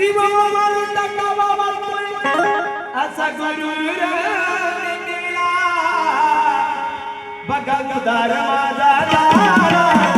जीव मारून टाकावा वाटतोय असा गुरु दिला बघा उदार माझा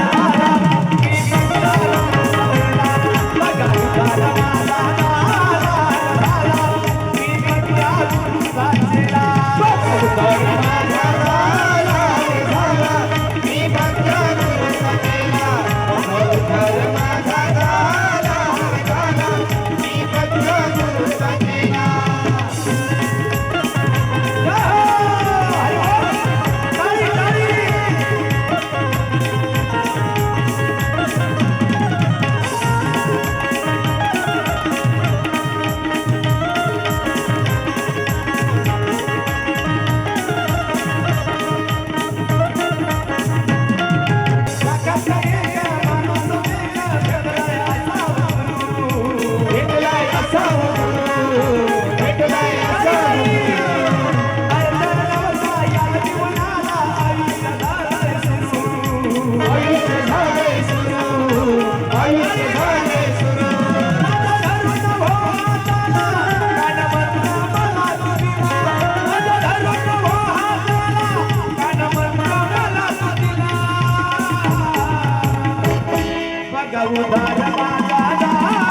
चैतन्य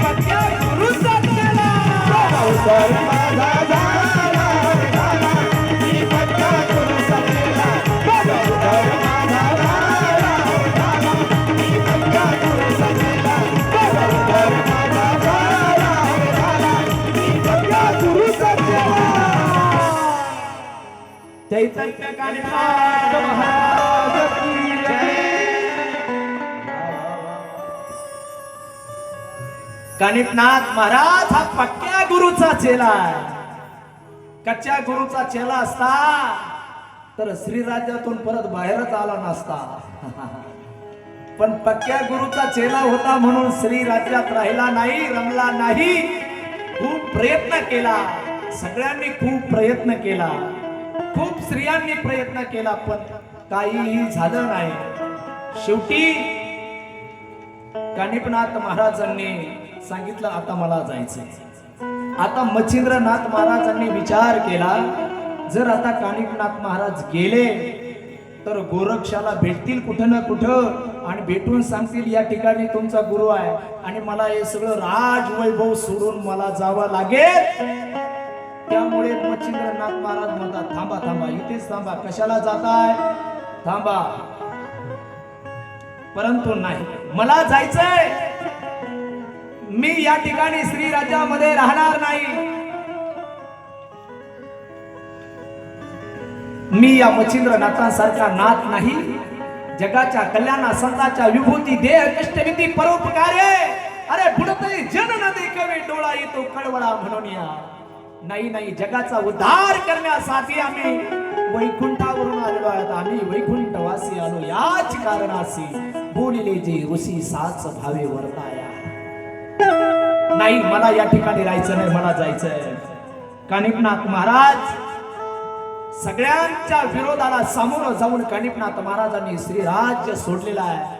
कालिदास महाराज महाराज हा पक्क्या गुरुचा चेला आहे. कच्च्या गुरुचा चेला असता तर श्रीराज्यातून परत बाहेरच आला नसता. पण पक्क्या गुरुचा चेला होता म्हणून श्री राज्यात राहिला नाही रमला नाही. खूप प्रयत्न केला. सगळ्यांनी खूप प्रयत्न केला. खूप स्त्रियांनी प्रयत्न केला पण काहीही झालं नाही. शेवटी कानिपनाथ महाराजांनी सांगितलं आता मला जायचं आता मच्छिंद्रनाथ महाराजांनी विचार केला जर आता कानिपनाथ महाराज गेले तर गोरक्षाला भेटतील कुठं ना कुठं आणि भेटून सांगतील या ठिकाणी तुमचा गुरु आहे आणि मला हे सगळं राजवैभव सोडून मला जावं लागेल. त्यामुळे मच्छिंद्रनाथ महाराज म्हणतात थांबा थांबा इथेच थांबा. कशाला जाताय? थांबा. परंतु नाही. मला जायचंय. मी या ठिकाणी श्री राज्यामध्ये राहणार नाही. मी या मच्छिंद्रनाथांसारखा नाथ नाही. जगाच्या कल्याणा संताच्या विभूती देह कष्टविधी परोपकारे. अरे बुडतही जन नदी कवी डोळा येतो कळवळा म्हणून या. नाही नाही जगाचा उद्धार करण्यासाठी आम्ही वैकुंठावरून आलेलो आहोत. आम्ही वैकुंठवासी आलो. याच कारणासी बोलिले जे ऋषी साच भावे वरताया. नाही मला या ठिकाणी राहायचं नाही मला जायचंय. कानिपनाथ महाराज सगळ्यांच्या विरोधाला सामोरं जाऊन कानिपनाथ महाराजांनी श्रीराज्य सोडलेला आहे.